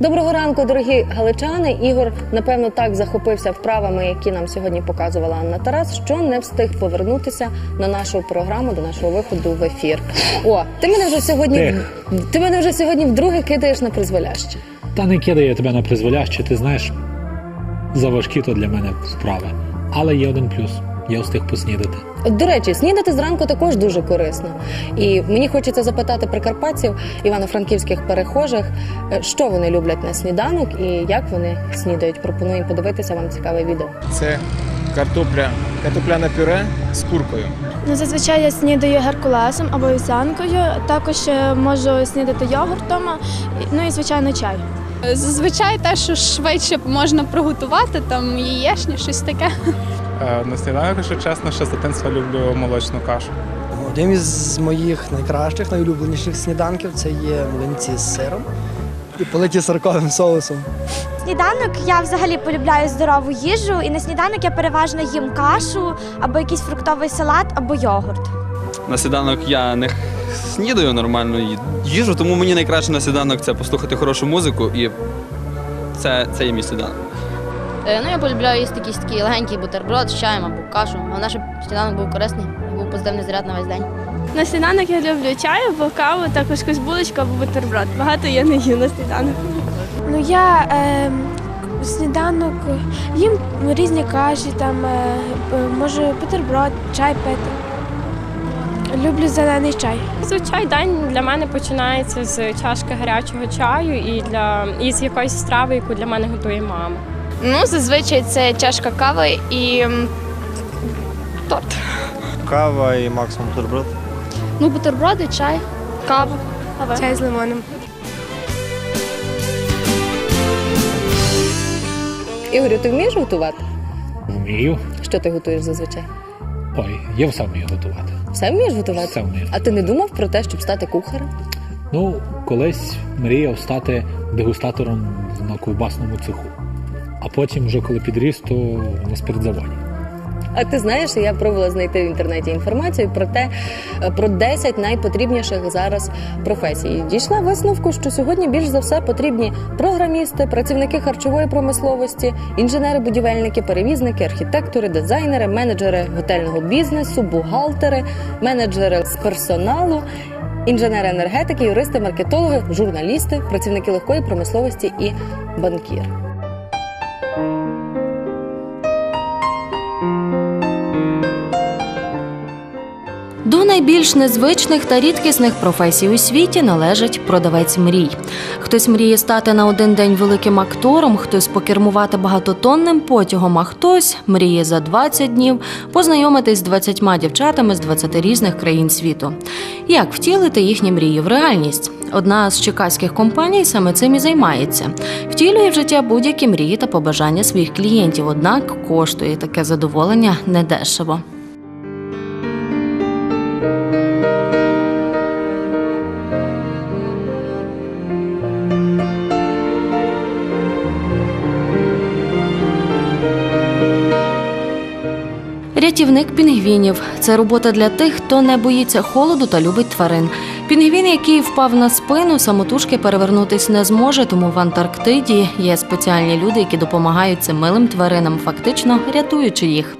Доброго ранку, дорогі галичани. Ігор напевно так захопився вправами, які нам сьогодні показувала Анна Тарас, що не встиг повернутися на нашу програму до нашого виходу в ефір. О, ти мене вже сьогодні ти мене вже сьогодні вдруге кидаєш на призволяще. Та не кидає я тебе на призволяще, ти знаєш, заважкі то для мене справи. Але є один плюс. Я встиг поснідати. До речі, снідати зранку також дуже корисно. І мені хочеться запитати прикарпатців, івано-франківських перехожих, е, що вони люблять на сніданок і як вони снідають. Пропоную подивитися вам цікаве відео. Це картопля, картопляне пюре з куркою. Ну, зазвичай я снідаю геркулесом або вівсянкою. Також е, можу снідати йогуртом, ну і звичайно чай. Зазвичай те, що швидше можна приготувати, там яєчня, щось таке. Е, На сніданок, якщо чесно, ще з дитинства люблю молочну кашу. Одним із моїх найкращих, найулюбленіших сніданків це є млинці з сиром і политі сирковим соусом. Сніданок я взагалі полюбляю здорову їжу, і на сніданок я переважно їм кашу або якийсь фруктовий салат, або йогурт. На сніданок я не снідаю нормально їжу, тому мені найкраще на сніданок це послухати хорошу музику і це, це є мій сніданок. Е, Ну, я полюбляю їсти якийсь такий легенький бутерброд з чаєм або кашу. Головне, щоб сніданок був корисний, був позитивний заряд на весь день. На сніданок я люблю чай або каву, також якусь булочку або бутерброд. Багато я не їм на сніданок. Ну я е, сніданок їм різні каші, там е, можу бутерброд, чай пити. Люблю зелений чай. Зазвичай день для мене починається з чашки гарячого чаю і для і з якоїсь страви, яку для мене готує мама. Ну, зазвичай це чашка кави і торт. Кава і максимум бутерброд. Ну, бутерброди, чай, кава. Чай з лимоном. Ігорю, ти вмієш готувати? Вмію. Що ти готуєш зазвичай? Ой, я все вмію готувати. Все вмієш готувати? Все вмію. А ти не думав про те, щоб стати кухарем? Ну, колись мріяв стати дегустатором на ковбасному цеху. А потім, вже коли підріс, то на спиртзаводі. А ти знаєш, я пробувала знайти в інтернеті інформацію про те, е, про 10 найпотрібніших зараз професій. Дійшла висновку, що сьогодні більш за все потрібні програмісти, працівники харчової промисловості, інженери-будівельники, перевізники, архітектори, дизайнери, менеджери готельного бізнесу, бухгалтери, менеджери з персоналу. Інженери енергетики, юристи, маркетологи, журналісти, працівники легкої промисловості і банкіри. До найбільш незвичних та рідкісних професій у світі належить продавець мрій. Хтось мріє стати на один день великим актором, хтось покермувати багатотонним потягом, а хтось мріє за 20 днів познайомитись з 20 дівчатами з 20 різних країн світу. Як втілити їхні мрії в реальність? Одна з чекаських компаній саме цим і займається. Втілює в життя будь-які мрії та побажання своїх клієнтів, однак коштує таке задоволення недешево. Рятівник пінгвінів це робота для тих, хто не боїться холоду та любить тварин. Пінгвін, який впав на спину, самотужки перевернутись не зможе, тому в Антарктиді є спеціальні люди, які допомагають цим милим тваринам, фактично рятуючи їх.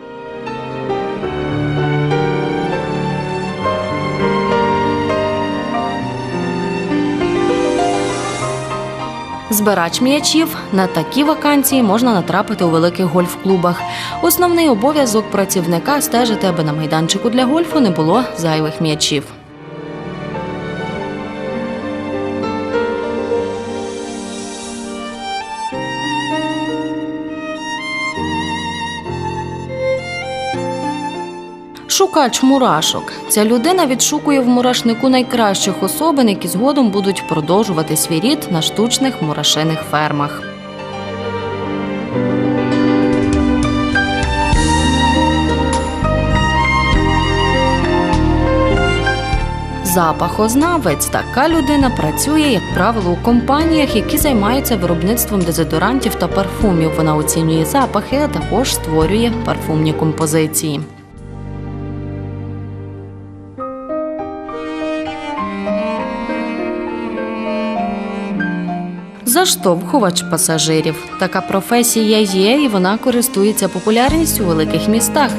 Збирач м'ячів на такі вакансії можна натрапити у великих гольф-клубах. Основний обов'язок працівника стежити, аби на майданчику для гольфу не було зайвих м'ячів. Шукач мурашок. Ця людина відшукує в мурашнику найкращих особин, які згодом будуть продовжувати свій рід на штучних мурашиних фермах. Запахознавець така людина працює, як правило, у компаніях, які займаються виробництвом дезодорантів та парфумів. Вона оцінює запахи, а також створює парфумні композиції. Заштовхувач пасажирів. Така професія є, і вона користується популярністю у великих містах.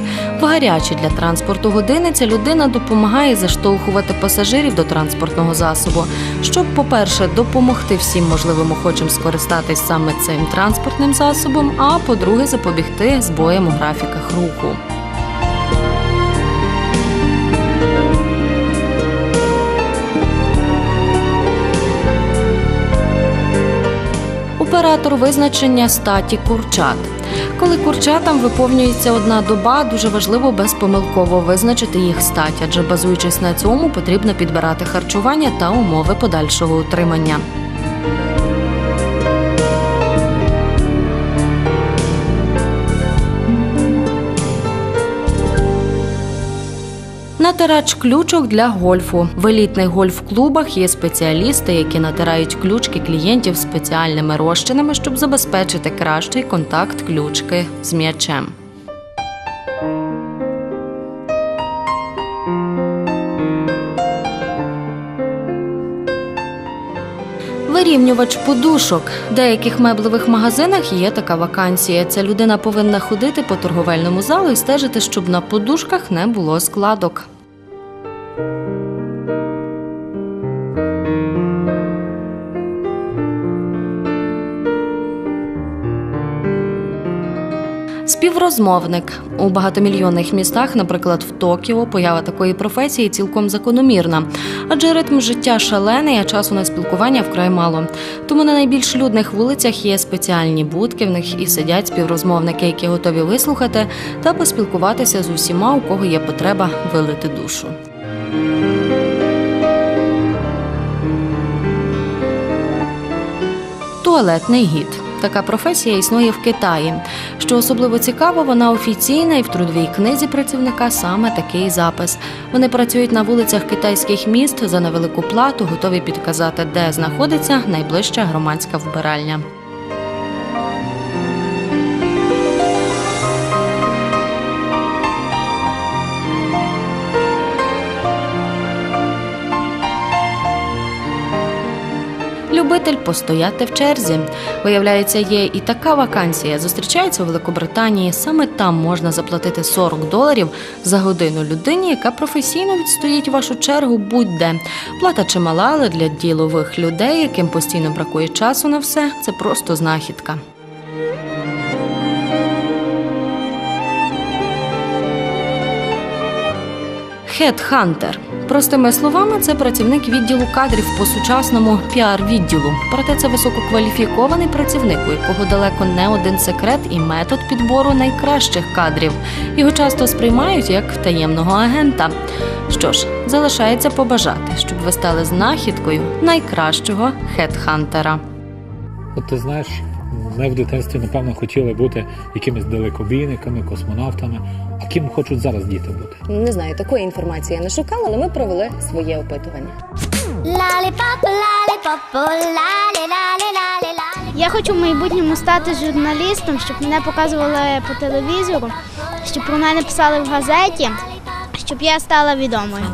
В гарячі для транспорту години ця людина допомагає заштовхувати пасажирів до транспортного засобу, щоб, по-перше, допомогти всім можливим охочим скористатись саме цим транспортним засобом, а по-друге, запобігти збоям у графіках руху. Оператор визначення статі курчат. Коли курчатам виповнюється одна доба, дуже важливо безпомилково визначити їх стать, адже базуючись на цьому, потрібно підбирати харчування та умови подальшого утримання. Натирач ключок для гольфу. В елітних гольф-клубах є спеціалісти, які натирають ключки клієнтів спеціальними розчинами, щоб забезпечити кращий контакт ключки з м'ячем. Вирівнювач подушок. В деяких меблевих магазинах є така вакансія. Ця людина повинна ходити по торговельному залу і стежити, щоб на подушках не було складок. Співрозмовник у багатомільйонних містах, наприклад, в Токіо, поява такої професії цілком закономірна, адже ритм життя шалений, а часу на спілкування вкрай мало. Тому на найбільш людних вулицях є спеціальні будки, в них і сидять співрозмовники, які готові вислухати та поспілкуватися з усіма, у кого є потреба вилити душу. Туалетний гід. Така професія існує в Китаї. Що особливо цікаво, вона офіційна і в трудовій книзі працівника саме такий запис. Вони працюють на вулицях китайських міст за невелику плату, готові підказати, де знаходиться найближча громадська вбиральня. Любитель постояти в черзі. Виявляється, є і така вакансія. Зустрічається у Великобританії. Саме там можна заплатити 40 доларів за годину людині, яка професійно відстоїть вашу чергу будь-де. Плата чимала, але для ділових людей, яким постійно бракує часу на все, це просто знахідка. Хедхантер. Простими словами, це працівник відділу кадрів по сучасному піар-відділу. Проте це висококваліфікований працівник, у якого далеко не один секрет і метод підбору найкращих кадрів. Його часто сприймають як таємного агента. Що ж, залишається побажати, щоб ви стали знахідкою найкращого хедхантера. Ти знаєш, ми в дитинстві, напевно, хотіли бути якимись далекобійниками, космонавтами. А ким хочуть зараз діти бути? Не знаю, такої інформації я не шукала, але ми провели своє опитування. Я хочу в майбутньому стати журналістом, щоб мене показували по телевізору, щоб про мене писали в газеті, щоб я стала відомою.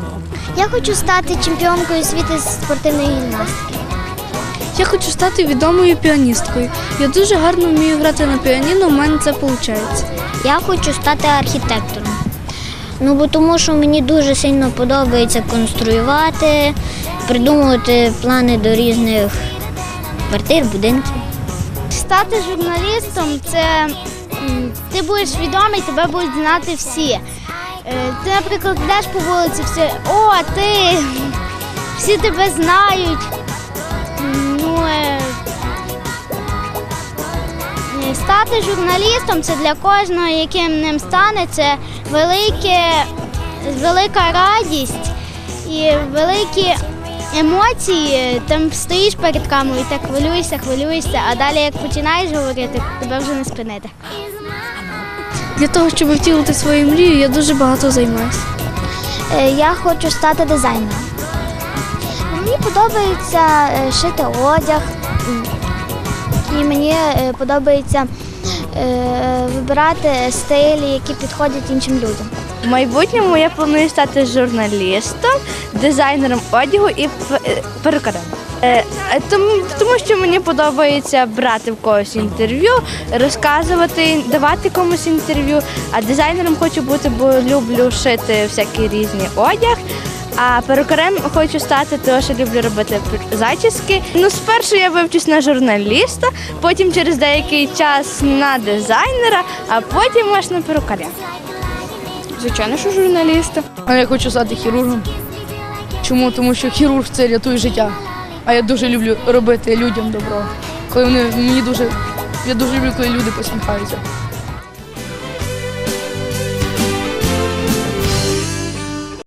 Я хочу стати чемпіонкою світу з спортивної гімнастики. Я хочу стати відомою піаністкою. Я дуже гарно вмію грати на піаніно, у мене це виходить. Я хочу стати архітектором. Ну, бо тому що мені дуже сильно подобається конструювати, придумувати плани до різних квартир, будинків. Стати журналістом це ти будеш відомий, тебе будуть знати всі. Е, Ти, наприклад, йдеш по вулиці, всі, о, ти, всі тебе знають. Е, стати журналістом це для кожного, яким ним стане, це велике, велика радість і великі емоції. Там стоїш перед камерою, так хвилюєшся, хвилюєшся, а далі як починаєш говорити, тебе вже не спинити. Для того, щоб втілити свою мрію, я дуже багато займаюся. Е, Я хочу стати дизайнером. Мені подобається е, шити одяг, і мені е, подобається е, вибирати стилі, які підходять іншим людям. В майбутньому я планую стати журналістом, дизайнером одягу і перукарем. Тому що мені подобається брати в когось інтерв'ю, розказувати, давати комусь інтерв'ю. А дизайнером хочу бути, бо люблю шити всякий різний одяг. А перукарем хочу стати, тому що люблю робити зачіски. Ну, спершу я вивчусь на журналіста, потім через деякий час на дизайнера, а потім аж на перукаря. Звичайно, що журналіста. А я хочу стати хірургом. Чому? Тому що хірург це рятує життя. А я дуже люблю робити людям добро. Коли вони мені дуже. Я дуже люблю, коли люди посміхаються.